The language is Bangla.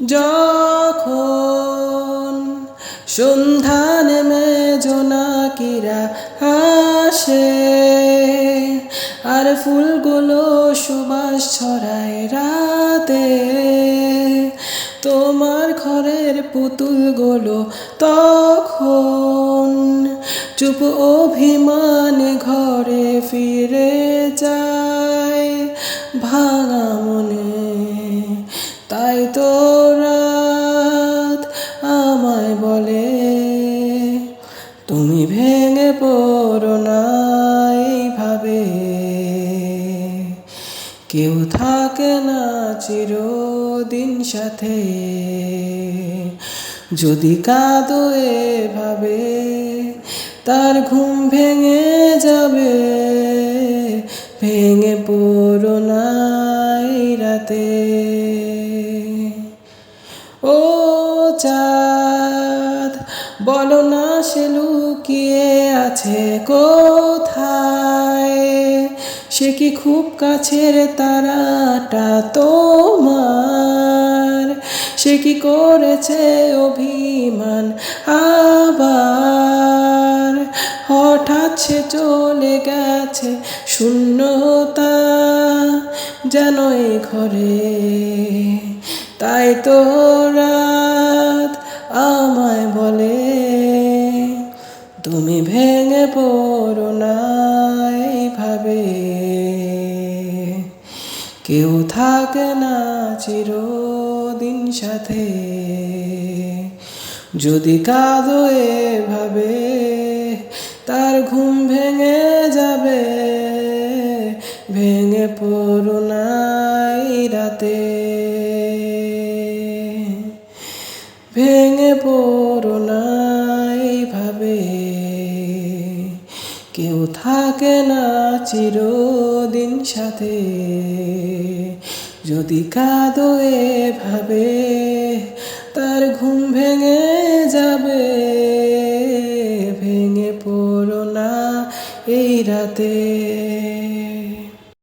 যখন সন্ধ্যা নেমে জোনাকিরা আসে, আর ফুলগুলো সুবাস ছড়ায় রাতে, তোমার ঘরের পুতুলগুলো তখন চুপ অভিমান ঘরে ফিরে যায়, ভাঙা মনে তুমি ভেঙে পড়ো না এইভাবে। কেউ থাকে না চিরদিন সাথে। যদি কাঁদো এভাবে, তার ঘুম ভেঙে যাবে। ভেঙে পড়ো না এই রাতে। ও চাঁদ বলো না সে লুকিয়ে আছে কোথায়? সে কি খুব কাছের তারাটা তোমার? সে কি করেছে অভিমান আবার? হঠাৎ সে চলে গেছে শূন্যতা যেন এ ঘরে। তাই তো রাত আমায় বলে তুমি ভেঙে পড়ো না এইভাবে। কেউ থাকে না চিরদিন সাথে। যদি কাঁদো এভাবে, তার ঘুম ভেঙে যাবে। ভেঙে পড়ো না এই রাতে। ভেঙে পড়ো না কেউ থাকে না চিরদিন সাথে। যদি কাঁদো এভাবে, তার ঘুম ভেঙে যাবে। ভেঙে পড়ো না এই রাতে।